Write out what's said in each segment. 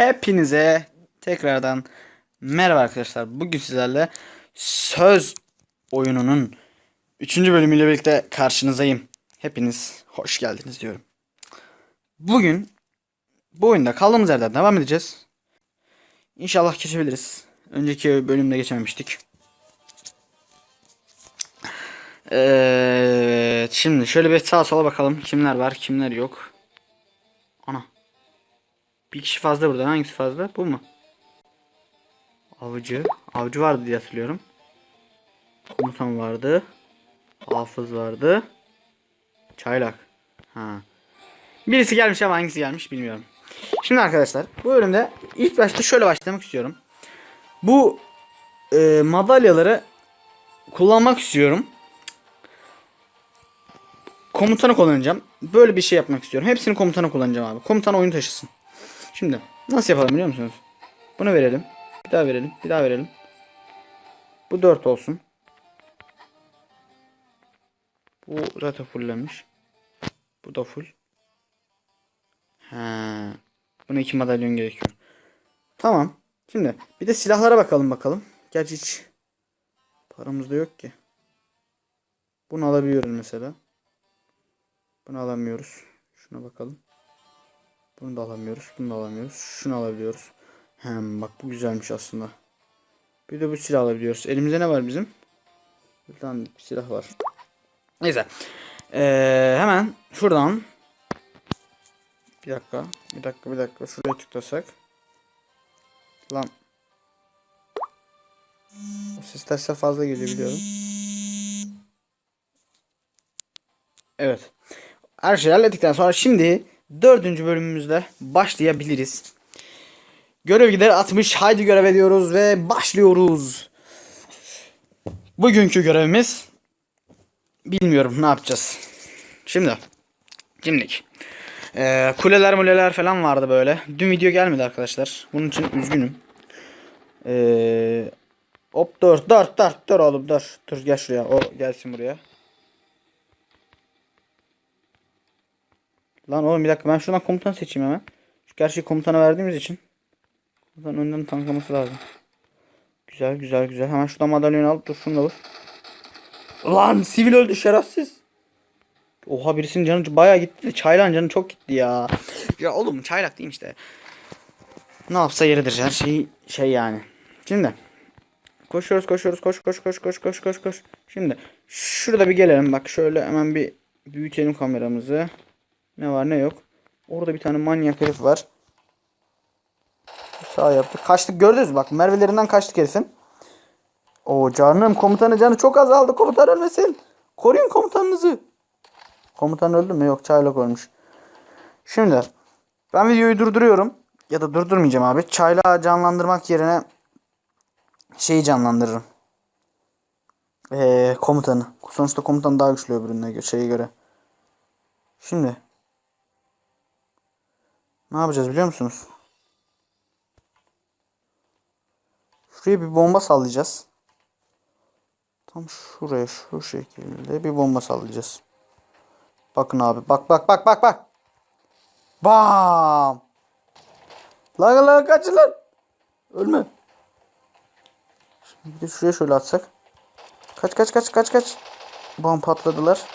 Hepinize tekrardan merhaba arkadaşlar. Bugün sizlerle söz oyununun 3. bölümüyle birlikte karşınızdayım. Hepiniz hoş geldiniz diyorum. Bugün bu oyunda kaldığımız yerden devam edeceğiz. İnşallah geçebiliriz. Önceki bölümde geçememiştik. Evet, şimdi şöyle bir sağa sola bakalım. Kimler var, kimler yok. Bir kişi fazla burada. Hangisi fazla? Bu mu? Avcı. Avcı vardı diye hatırlıyorum. Komutan vardı. Hafız vardı. Çaylak. Ha. Birisi gelmiş ama hangisi gelmiş bilmiyorum. Şimdi arkadaşlar bu bölümde ilk başta şöyle başlamak istiyorum. Bu e, madalyaları kullanmak istiyorum. Komutanı kullanacağım. Böyle bir şey yapmak istiyorum. Hepsini komutana kullanacağım abi. Komutan oyun taşısın. Şimdi nasıl yapalım biliyor musunuz? Bunu verelim. Bir daha verelim. Bir daha verelim. Bu 4 olsun. Bu zaten fulllenmiş. Bu da full. Ha. Buna iki madalyon gerekiyor. Tamam. Şimdi bir de silahlara bakalım bakalım. Gerçi hiç paramız da yok ki. Bunu alabiliyoruz mesela. Bunu alamıyoruz. Şuna bakalım. Bunu da alamıyoruz. Bunu da alamıyoruz. Şunu alabiliyoruz. Hem bak bu güzelmiş aslında. Bir de bu silah alabiliyoruz. Elimizde ne var bizim? Bir tane silah var. Neyse. Ee, hemen şuradan bir dakika. Bir dakika bir dakika. Şuraya tıklasak. Lan. O sesler fazla geliyor biliyorum. Evet. Her şeyi hallettikten sonra şimdi dördüncü bölümümüzde başlayabiliriz. Görev gideri atmış. Haydi görev ediyoruz ve başlıyoruz. Bugünkü görevimiz bilmiyorum ne yapacağız. Şimdi şimdilik. Ee, kuleler muleler falan vardı böyle. Dün video gelmedi arkadaşlar. Bunun için üzgünüm. Ee, hop dur dur dur dur oğlum dur. Dur gel şuraya. O gelsin buraya. Lan oğlum bir dakika ben şuradan komutan seçeyim hemen. Şu gerçeği komutana verdiğimiz için. Komutan önden tanklaması lazım. Güzel güzel güzel. Hemen şuradan madalyonu alıp dur şunu da vur. Lan sivil öldü şerefsiz. Oha birisinin canı bayağı gitti de çaylağın canı çok gitti ya. Ya oğlum çaylak değil işte. Ne yapsa yeridir her şey şey yani. Şimdi koşuyoruz koşuyoruz koş koş koş koş koş koş koş. Şimdi şurada bir gelelim bak şöyle hemen bir büyütelim kameramızı. Ne var ne yok. Orada bir tane manyak herif var. Sağ yaptık. Kaçtık gördünüz mü? Bak mervelerinden kaçtık herifin. O canım komutanın canı çok azaldı. Komutan ölmesin. Koruyun komutanınızı. Komutan öldü mü? Yok çaylak ölmüş. Şimdi ben videoyu durduruyorum. Ya da durdurmayacağım abi. Çaylağı canlandırmak yerine şeyi canlandırırım. Ee, komutanı. Sonuçta komutan daha güçlü öbürüne göre, şeye göre. Şimdi ne yapacağız biliyor musunuz? Şuraya bir bomba sallayacağız. Tam şuraya şu şekilde bir bomba sallayacağız. Bakın abi bak bak bak bak bak. Bam. Lan lan kaçın lan. Ölme. Şimdi şuraya şöyle atsak. Kaç kaç kaç kaç kaç. Bam patladılar.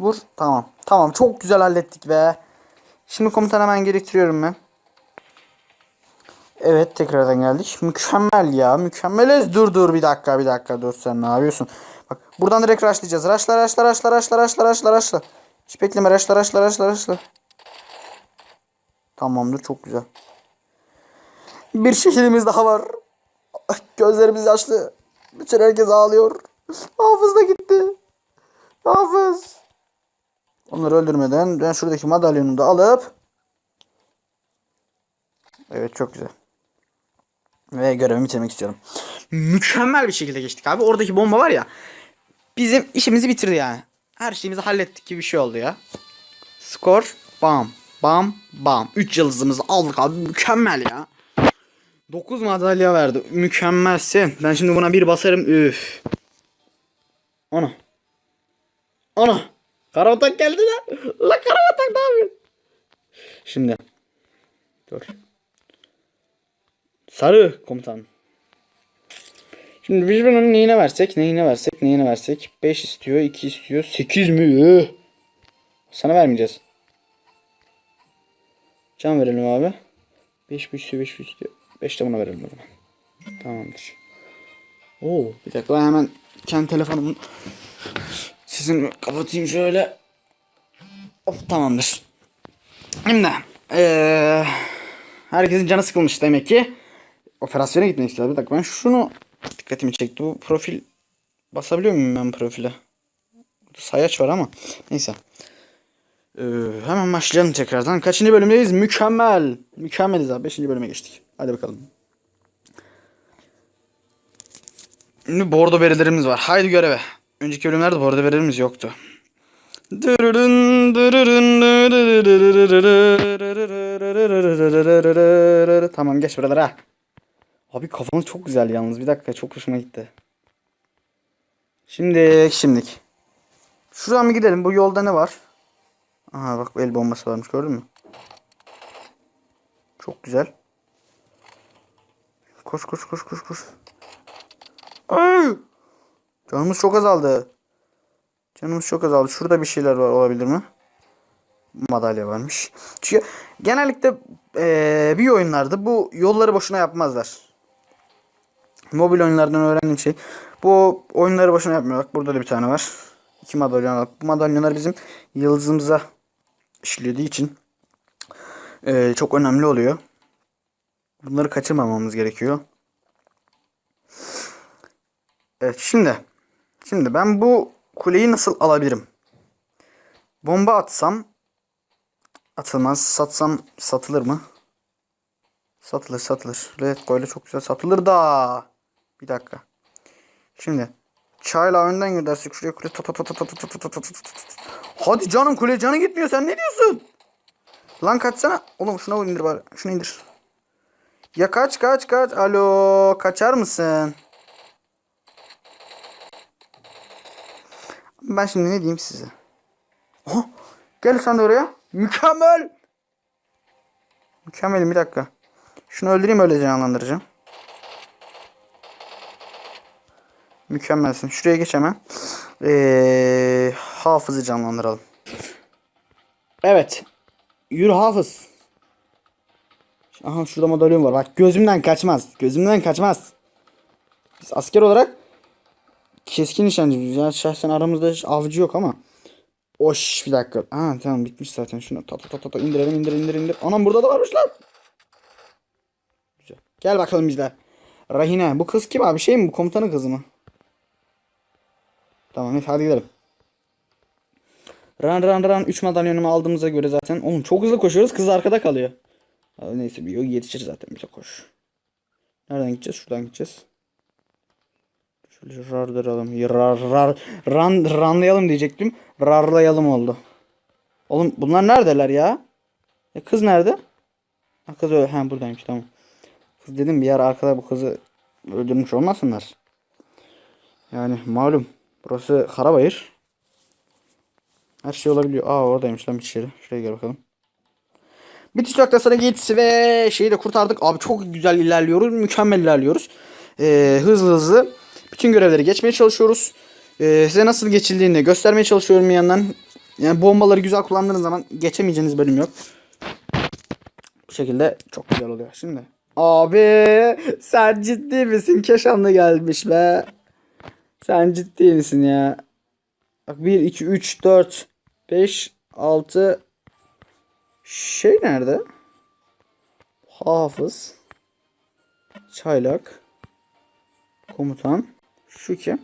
Vur. Tamam. Tamam çok güzel hallettik be. Şimdi komutan hemen gerektiriyorum ben. Evet tekrardan geldik. Mükemmel ya. Mükemmeliz. Dur dur bir dakika bir dakika dur sen ne yapıyorsun? Bak buradan direkt rushlayacağız. Rushla rushla rushla rushla rushla rushla rushla. Hiç bekleme rushla rushla rushla rushla. Tamamdır çok güzel. Bir şehirimiz daha var. Gözlerimiz yaşlı. Bütün herkes ağlıyor. Hafız da gitti. Hafız. Onları öldürmeden ben şuradaki madalyonu da alıp Evet çok güzel. Ve görevimi bitirmek istiyorum. Mükemmel bir şekilde geçtik abi. Oradaki bomba var ya. Bizim işimizi bitirdi yani. Her şeyimizi hallettik gibi bir şey oldu ya. Skor bam bam bam. 3 yıldızımızı aldık abi. Mükemmel ya. 9 madalya verdi. Mükemmelsin. Ben şimdi buna bir basarım. Üf. Ana. Ana. Karabatak geldi lan. La karabatak ne yapıyorsun? Şimdi. Dur. Sarı komutan. Şimdi biz bunun neyine versek, neyine versek, neyine versek. 5 istiyor, 2 istiyor, 8 mi? Sana vermeyeceğiz. Can verelim abi. 5 bir istiyor, 5 bir istiyor. 5 de buna verelim o zaman. Tamamdır. Oo, bir dakika ben hemen kendi telefonumun Sesini kapatayım şöyle. Of tamamdır. Şimdi ee, herkesin canı sıkılmış demek ki. Operasyona gitmek istiyor. Bir dakika ben şunu dikkatimi çekti. Bu profil basabiliyor muyum ben profile? Burada sayaç var ama neyse. Ee, hemen başlayalım tekrardan. Kaçıncı bölümdeyiz? Mükemmel. Mükemmeliz abi. Beşinci bölüme geçtik. Hadi bakalım. Şimdi bordo verilerimiz var. Haydi göreve. Önceki bölümlerde bu arada verilimiz yoktu. Tamam geç buralara. Abi kafamız çok güzel yalnız. Bir dakika çok hoşuma gitti. Şimdi şimdik. Şuradan bir gidelim. Bu yolda ne var? Aha bak el bombası varmış gördün mü? Çok güzel. Koş koş koş koş koş. Ay! Canımız çok azaldı. Canımız çok azaldı. Şurada bir şeyler var olabilir mi? Madalya varmış. Çünkü genellikle eee bir oyunlarda bu yolları boşuna yapmazlar. Mobil oyunlardan öğrendiğim şey. Bu oyunları boşuna yapmıyor. Bak burada da bir tane var. İki madalyon var. Bu madalyonlar bizim yıldızımıza işlediği için eee, çok önemli oluyor. Bunları kaçırmamamız gerekiyor. Evet şimdi. Şimdi ben bu kuleyi nasıl alabilirim? Bomba atsam atılmaz. Satsam satılır mı? Satılır satılır. Red ile çok güzel satılır da. Bir dakika. Şimdi çayla önden gidersek şuraya kule Hadi canım kule canı gitmiyor sen ne diyorsun? Lan kaçsana. Oğlum şuna indir bari. Şunu indir. Ya kaç kaç kaç. Alo kaçar mısın? Ben şimdi ne diyeyim size? Aha, gel sen de oraya. Mükemmel. Mükemmelim bir dakika. Şunu öldüreyim öyle canlandıracağım. Mükemmelsin. Şuraya geç hemen. Ee, hafızı canlandıralım. Evet. Yürü hafız. Aha şurada madalyon var. Bak gözümden kaçmaz. Gözümden kaçmaz. Biz asker olarak keskin nişancıyız. Yani şahsen aramızda hiç avcı yok ama. Oş bir dakika. Ha tamam bitmiş zaten. Şunu ta ta ta ta, indirelim indir indir indir. Anam burada da varmış lan. Güzel. Gel bakalım bizle. Rahine. Bu kız kim abi? Şey mi bu? Komutanın kızı mı? Tamam neyse hadi gidelim. Run run run. 3 madalyonumu aldığımıza göre zaten. Oğlum çok hızlı koşuyoruz. Kız arkada kalıyor. Neyse bir yetişir zaten bize koş. Nereden gideceğiz? Şuradan gideceğiz. Şöyle rardıralım. Rar rar ran ranlayalım diyecektim. Rarlayalım oldu. Oğlum bunlar neredeler ya? E kız nerede? Ha kız öyle. Ha buradaymış tamam. Kız dedim bir yer arkada bu kızı öldürmüş olmasınlar. Yani malum. Burası Karabayır. Her şey olabiliyor. Aa oradaymış lan şey. Şuraya gel bakalım. Bitiş noktasına git ve şeyi de kurtardık. Abi çok güzel ilerliyoruz. Mükemmel ilerliyoruz. Ee, hızlı hızlı bütün görevleri geçmeye çalışıyoruz. Ee, size nasıl geçildiğini göstermeye çalışıyorum bir yandan. Yani bombaları güzel kullandığınız zaman geçemeyeceğiniz bölüm yok. Bu şekilde çok güzel oluyor. Şimdi. Abi sen ciddi misin? Keşanlı gelmiş be. Sen ciddi misin ya? Bak 1, 2, 3, 4, 5, 6, şey nerede? Hafız. Çaylak. Komutan. Şu kim?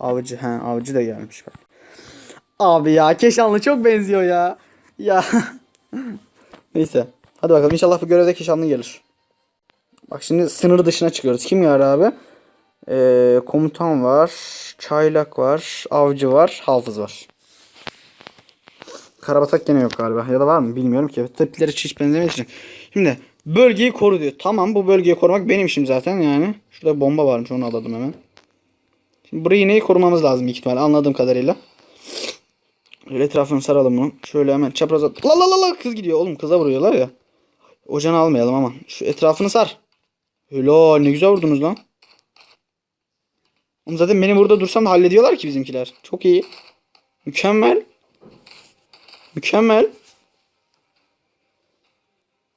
Avcı. He avcı da gelmiş bak. Abi ya Keşanlı çok benziyor ya. Ya. Neyse. Hadi bakalım inşallah bu görevde Keşanlı gelir. Bak şimdi sınır dışına çıkıyoruz. Kim var abi? Ee, komutan var. Çaylak var. Avcı var. Hafız var. Karabatak gene yok galiba. Ya da var mı bilmiyorum ki. Tipleri hiç benzemediği için. Şimdi bölgeyi koru diyor. Tamam bu bölgeyi korumak benim işim zaten yani. Şurada bomba varmış onu alalım hemen. Şimdi burayı neyi korumamız lazım büyük ihtimalle anladığım kadarıyla. Şöyle etrafını saralım bunu. Şöyle hemen çapraz at. La la la la kız gidiyor oğlum kıza vuruyorlar ya. Ocağını almayalım ama. Şu etrafını sar. Helal ne güzel vurdunuz lan. Oğlum zaten benim burada dursam da hallediyorlar ki bizimkiler. Çok iyi. Mükemmel. Mükemmel.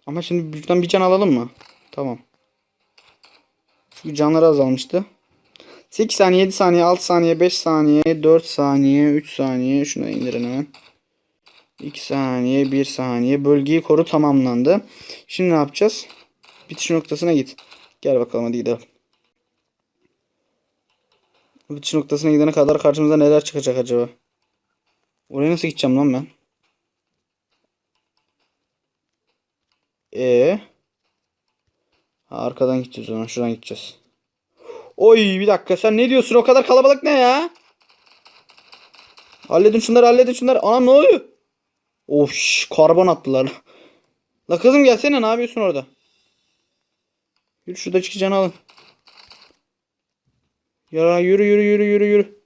Ama şimdi buradan bir can alalım mı? Tamam. Çünkü canları azalmıştı. 8 saniye, 7 saniye, 6 saniye, 5 saniye, 4 saniye, 3 saniye. Şunu indirin hemen. 2 saniye, 1 saniye. Bölgeyi koru tamamlandı. Şimdi ne yapacağız? Bitiş noktasına git. Gel bakalım hadi gidelim. Bitiş noktasına gidene kadar karşımıza neler çıkacak acaba? Oraya nasıl gideceğim lan ben? E ha, arkadan gideceğiz o zaman. Şuradan gideceğiz. Oy bir dakika sen ne diyorsun? O kadar kalabalık ne ya? Halledin şunları halledin şunları. Anam ne oluyor? Of karbon attılar. La kızım gelsene ne yapıyorsun orada? Yürü şurada çıkacaksın alın. Ya yürü yürü yürü yürü yürü.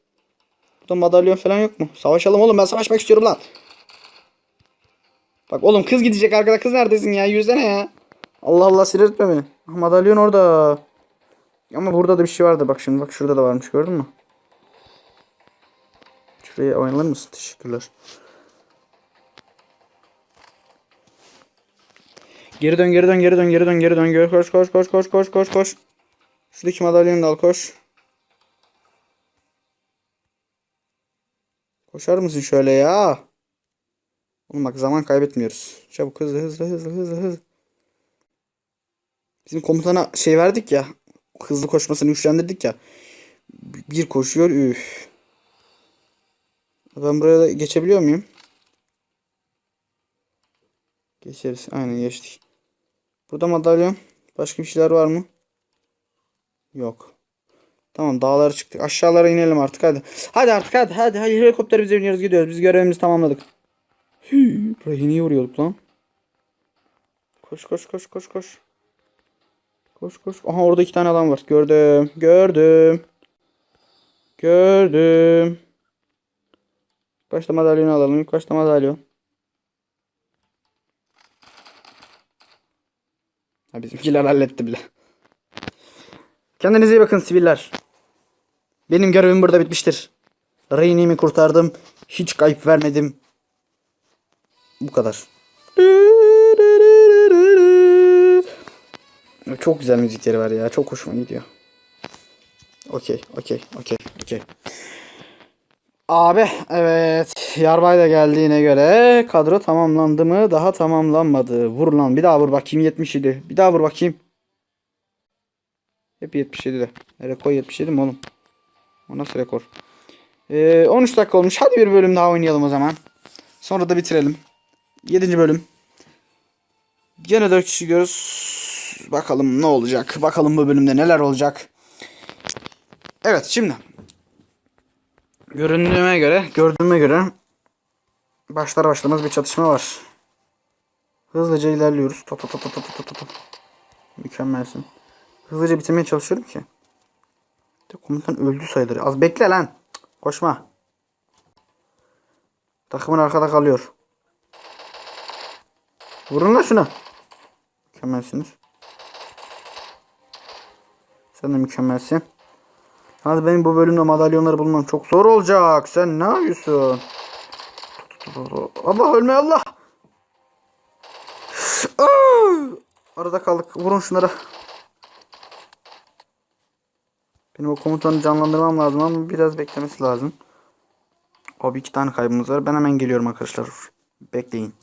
Burada madalyon falan yok mu? Savaşalım oğlum ben savaşmak istiyorum lan. Bak oğlum kız gidecek arkada kız neredesin ya? Yüzene ya. Allah Allah sinir etme beni. Madalyon orada. Ama burada da bir şey vardı bak şimdi bak şurada da varmış gördün mü? Şuraya oynanır mısın? Teşekkürler. Geri dön geri dön geri dön geri dön geri dön geri koş koş koş koş koş koş koş. Şuradaki madalyonu da al koş. Koşar mısın şöyle ya? Oğlum bak zaman kaybetmiyoruz. Çabuk hızlı hızlı hızlı hızlı hızlı. Bizim komutana şey verdik ya. Hızlı koşmasını güçlendirdik ya. Bir koşuyor üf. Ben buraya da geçebiliyor muyum? Geçeriz. Aynen geçtik. Burada madalyon. Başka bir şeyler var mı? Yok. Tamam dağlara çıktık. Aşağılara inelim artık hadi. Hadi artık hadi hadi. hadi. Helikopterimize biniyoruz gidiyoruz. Biz görevimizi tamamladık. Hii, Burayı niye vuruyorduk lan? Koş koş koş koş koş. Koş koş. Aha orada iki tane adam var. Gördüm. Gördüm. Gördüm. Başta madalyonu alalım. İlk başta madalyon. Ha bizimkiler halletti bile. Kendinize iyi bakın siviller. Benim görevim burada bitmiştir. Reyni'mi kurtardım. Hiç kayıp vermedim. Bu kadar. Çok güzel müzikleri var ya. Çok hoşuma gidiyor. Okey, okey, okey, okey. Abi evet. Yarbay da geldiğine göre kadro tamamlandı mı? Daha tamamlanmadı. Vur lan bir daha vur bakayım 77. Bir daha vur bakayım. Hep 77 de. Rekor 77 mi oğlum? O nasıl rekor? Ee, 13 dakika olmuş. Hadi bir bölüm daha oynayalım o zaman. Sonra da bitirelim. 7. bölüm. Gene 4 kişi görüyoruz. Bakalım ne olacak. Bakalım bu bölümde neler olacak. Evet şimdi. Göründüğüme göre, gördüğüme göre başlar başlamaz bir çatışma var. Hızlıca ilerliyoruz. Top top top top top top. Mükemmelsin. Hızlıca bitirmeye çalışıyorum ki. Komutan öldü sayılır. Az bekle lan. Koşma. Takımın arkada kalıyor. Vurun lan şuna. Mükemmelsiniz. Sen de mükemmelsin. Hadi benim bu bölümde madalyonları bulmam çok zor olacak. Sen ne yapıyorsun? Allah ölme Allah. Aa! Arada kaldık. Vurun şunlara. Benim o komutanı canlandırmam lazım ama biraz beklemesi lazım. Abi iki tane kaybımız var. Ben hemen geliyorum arkadaşlar. Bekleyin.